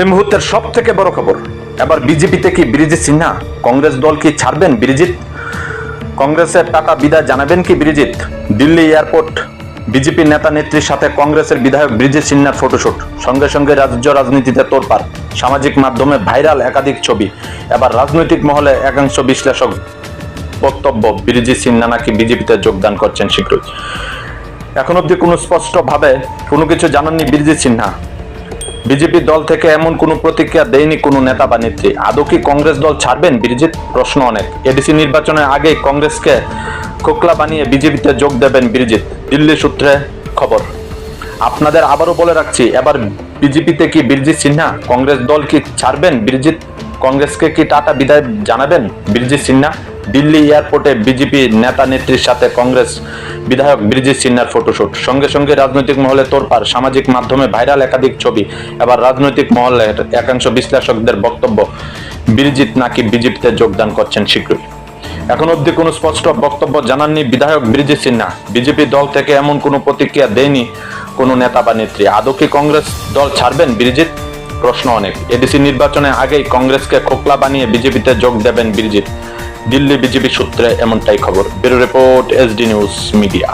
এই মুহূর্তের সব থেকে বড় খবর, এবার বিজেপিতে কি বিরিজিৎ সিনহা কংগ্রেস দল কি ছাড়বেন বিরিজিৎ? কংগ্রেসের টাকা বিদায় জানাবেন কি বিরিজিৎ? দিল্লি এয়ারপোর্ট, বিজেপি নেতা নেত্রীর সাথে কংগ্রেসের বিধায়ক ব্রিজেশ সিনহার ফটোশুট, সঙ্গে সঙ্গে রাজ্য রাজনীতিতে তোলপাড় সামাজিক মাধ্যমে ভাইরাল একাধিক ছবি, এবার রাজনৈতিক মহলে একাংশ বিশ্লেষক বক্তব্য, বিরিজিৎ সিনহা নাকি বিজেপিতে যোগদান করছেন শীঘ্রই। এখন অব্দি কোনো স্পষ্টভাবে কোনো কিছু জানাননি বিরজিৎ সিনহা। বিজেপি দল থেকে এমন কোনো প্রতিক্রিয়া দেয়নি কোনো নেতা বা নেত্রী। আদৌ কি কংগ্রেস দল ছাড়বেন? বিরজিৎ, প্রশ্ন অনেক। এডিসি নির্বাচনের আগে কংগ্রেসকে খোকলা বানিয়ে বিজেপিতে যোগ দেবেন বিরজিৎ। দিল্লি সূত্রে খবর। আপনাদের আবারও বলে রাখছি, এবার বিজেপিতে কি বিরজিৎ সিনহা? কংগ্রেস দল কি ছাড়বেন বিরজিৎ? কংগ্রেসকে কি টাটা বিদায় জানাবেন বিরজিৎ সিনহা? দিল্লি এয়ারপোর্টে বিজেপি নেতা নেত্রীর সাথে কংগ্রেস বিধায়ক বিরজিৎ সিনহার ফটোশুট। সঙ্গে সঙ্গে রাজনৈতিক মহলে তোরপার সামাজিক মাধ্যমে ভাইরাল একাধিক ছবি, এবার রাজনৈতিক মহলের একাংশ বিশ্লেষকদের বক্তব্য। বিরজিৎ নাকি বিজেপিতে যোগদান করছেন শীঘ্রই। এখন অবধি কোনো স্পষ্ট বক্তব্য জানাননি বিধায়ক বিরজিৎ সিনহা। বিজেপি দল থেকে এমন কোনো প্রতিক্রিয়া দেয়নি কোনো নেতা বা নেত্রী। আদৌ কি কংগ্রেস দল ছাড়বেন বিরজিৎ? প্রশ্ন অনেক। এডিসি নির্বাচনে আগেই কংগ্রেসকে খোকলা বানিয়ে বিজেপিতে যোগ দেবেন বিরজিৎ। দিল্লি বিজেপি সূত্রে এমনটাই খবর bureau report SD news media.